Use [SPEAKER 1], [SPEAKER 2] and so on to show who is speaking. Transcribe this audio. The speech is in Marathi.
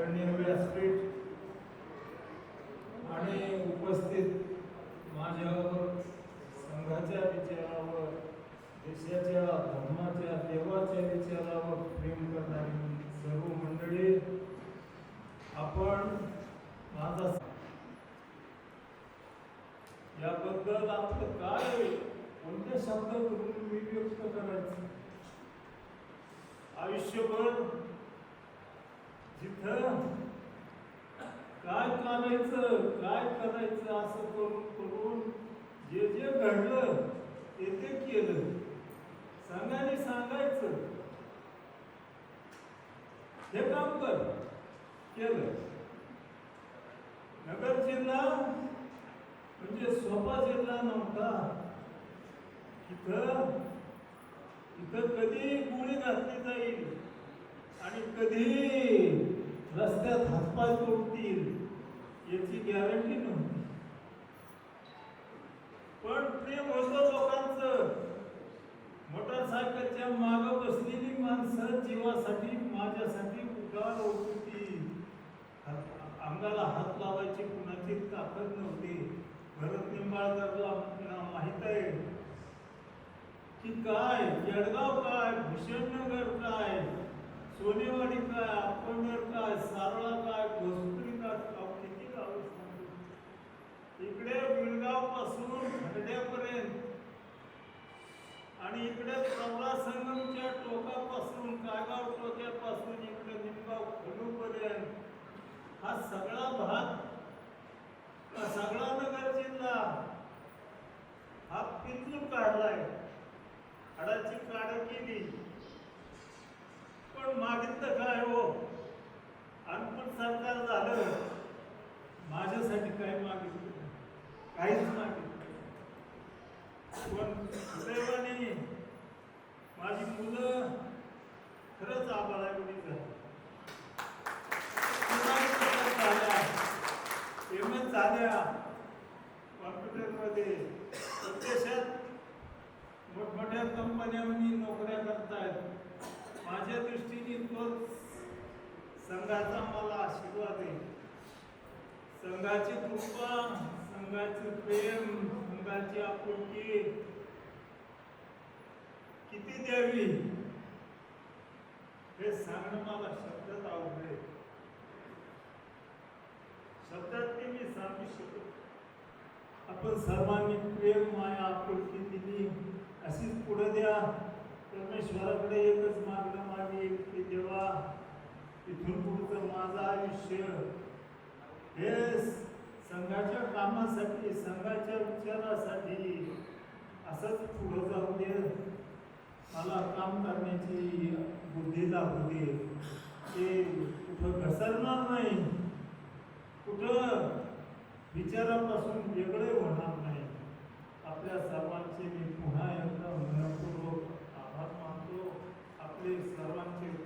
[SPEAKER 1] आदरणीय व्यासपीठ आणि उपस्थित माझ्यावर संघाच्या विचारावर देशाच्या धर्माच्या देवाच्या विचारावर प्रेम करणारी सर्व मंडळी आपण माझा याबद्दल आपलं काय कोणत्या शब्दावरून मी व्यक्त करायचं? आयुष्यभर जिथं काय करायचं काय करायचं असं करून करून जे जे घडलं ते ते केलं. सांगायला सांगायचं हे काम कर केलं. नगर जिल्हा म्हणजे सोपा जिल्हा नव्हता. इथं इथं कधी गोळी घातली जाईल? आणि कधी? रस्त्यात हातपाय तोडतील याची गॅरंटी नव्हती. पण प्रेम होतं लोकांचं. मोटरसायकलच्या माग बसलेली माणसं जीवासाठी माझ्यासाठी उगार होती अंगाला हात लावायची कुणाची ताकद नव्हती. भरत निंबाळकरला माहीत आहे की काय जळगाव काय भूषण नगर सोनेवाडी काय अकोंडर काय सारळा काय भोसपुरी काय गाव किती गाव इकडे बिळगावपासून खर्ड्यापर्यंत आणि इकडे संगमच्या टोकापासून कायगाव टोक्यापासून इकडे निमगाव खुलूपर्यंत हा सगळा भाग सगळा नगर जिल्हा हा पिंजून काढलाय. हाडाची काढ केली. पण मागितलं काय हो? अनपण सरकार झालं. माझ्यासाठी काय मागितलं? काहीच मागितलं पण सुदैवाने माझी मुलं खरंच आम्हाला एवढी झाली झाल्या. कॉम्प्युटरमध्ये परदेशात मोठमोठ्या कंपन्यांनी नोकऱ्या करतायत. माझ्या दृष्टीने तोच संघाचा मला आशीर्वाद आहे. संघाची कृपा संघाचे प्रेम संघाची आपुलकी किती द्यावी? हे सांगणं मला शब्दात आवडले शब्दात ते मी सांगू शकतो आपण सर्वांनी प्रेम माया आपुलकी दिली अशीच पुढे द्या. परमेश्वराकडे एकच मागणं एक की देवा इथून पुढचं माझं आयुष्य. हे संघाच्या कामासाठी संघाच्या विचारासाठी विचारापासून वेगळे होणार नाही. आपल्या सर्वांचे मी पुन्हा एकदा मनपूर्वक आभार मानतो. आपले सर्वांचे